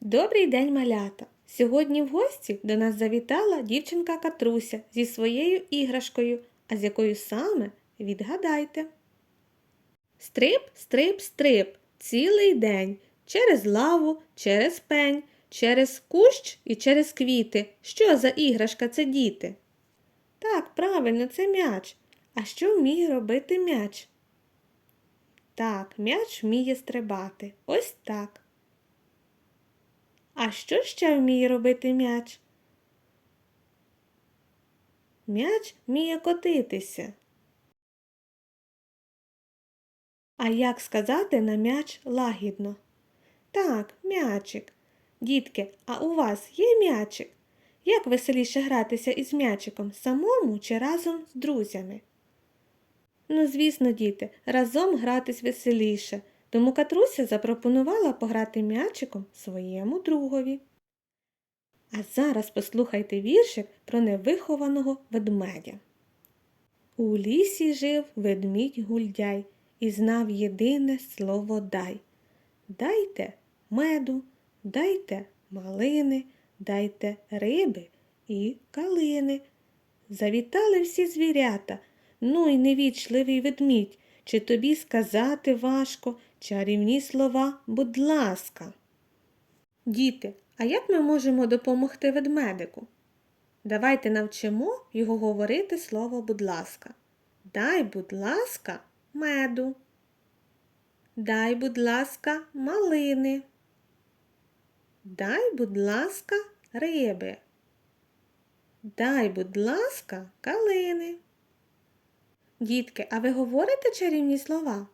Добрий день, малята! Сьогодні в гості до нас завітала дівчинка Катруся зі своєю іграшкою, а з якою саме відгадайте. Стрип, стрип, стрип, цілий день, через лаву, через пень, через кущ і через квіти. Що за іграшка це діти? Так, правильно, це м'яч. А що вміє робити м'яч? Так, м'яч вміє стрибати. Ось так. А що ще вміє робити м'яч? М'яч вміє котитися. А як сказати на м'яч лагідно? Так, м'ячик. Дітки, а у вас є м'ячик? Як веселіше гратися із м'ячиком самому чи разом з друзями? Ну, звісно, діти, разом гратись веселіше, тому Катруся запропонувала пограти м'ячиком своєму другові. А зараз послухайте віршик про невихованого ведмедя. У лісі жив ведмідь гульдяй і знав єдине слово дай. Дайте меду, дайте малини, дайте риби і калини. Завітали всі звірята, ну й невічливий ведмідь, чи тобі сказати важко чарівні слова, будь ласка. Діти, а як ми можемо допомогти ведмедику? Давайте навчимо його говорити слово будь ласка. Дай, будь ласка, меду. Дай, будь ласка, малини. Дай, будь ласка, риби. Дай, будь ласка, калини. Дітки, а ви говорите чарівні слова?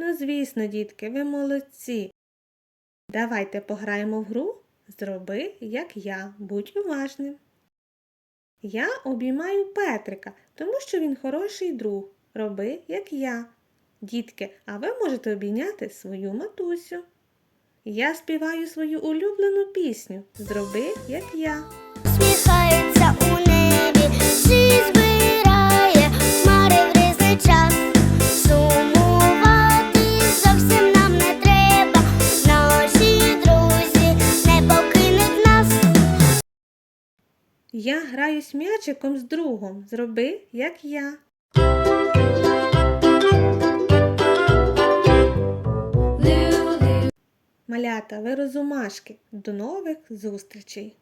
Ну, звісно, дітки, ви молодці. Давайте пограємо в гру Зроби, як я, будь уважним. Я обіймаю Петрика, тому що він хороший друг. Роби, як я. Дітки, а ви можете обійняти свою матусю. Я співаю свою улюблену пісню Зроби, як я. Сміхається у небі, Я граюсь м'ячиком з другом. Зроби, як я. Малята, ви розумашки. До нових зустрічей!